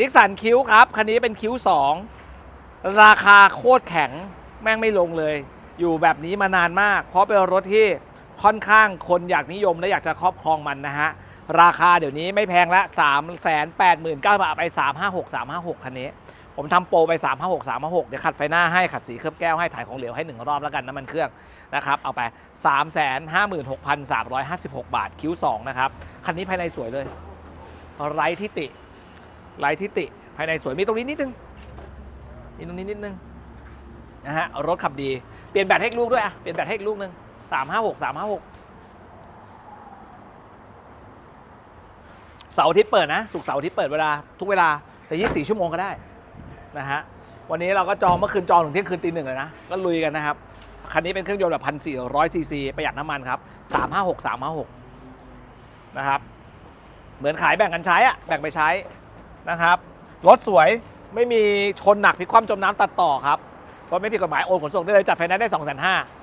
นิสสันคิ้วครับ คันนี้เป็นคิ้ว 2 ราคาโคตรแข็งแม่งไม่ลงเลย อยู่แบบนี้มานานมาก เพราะเป็นรถที่ค่อนข้างคนอยากนิยมและอยากจะครอบครองมันนะฮะ ราคาเดี๋ยวนี้ไม่แพงละ3 8 9 0 0 0บาทไป 356 356 คันนี้ ผมทำโปรไป 356 356 เดี๋ยวขัดไฟหน้าให้ขัดสีเคลือบแก้วให้ถ่ายของเหลวให้หนึ่งรอบแล้วกันน้ำมันเครื่องนะครับ เอาไป 356,356 บาทคิ้ว 2 นะครับ คันนี้ภายในสวยเลย ไร้ที่ติ ไร้ที่ติ ภายในสวยมีตรงนี้นิดนึงมีตรงนี้นิดนึงนะฮะรถขับดี เปลี่ยนแบตให้ลูกด้วยอะเปลี่ยนแบตให้ลูกนึงสามห้าหกสามห้าหกเสาร์อาทิตย์เปิดนะสุกเสาร์อาทิตย์เปิดเวลาทุกเวลาแต่ยี่สี่ชั่วโมงก็ได้นะฮะวันนี้เราก็จองเมื่อคืนจองถึงเที่ยงคืนตีหนึ่งเลยนะก็ลุยกันนะครับคันนี้เป็นเครื่องยนต์แบบพันสี่ร้อยซีซีประหยัดน้ำมันครับสามห้าหกสามห้าหกนะครับ เหมือนขายแบ่งกันใช้อะแบ่งไปใช้ นะครับ รถสวยไม่มีชนหนักพลิกคว่ำจมน้ำตัดต่อครับรถไม่ผิดกฎหมายโอนขนส่งได้เลยจัดไฟแนนซ์ได้2 5 0 0 0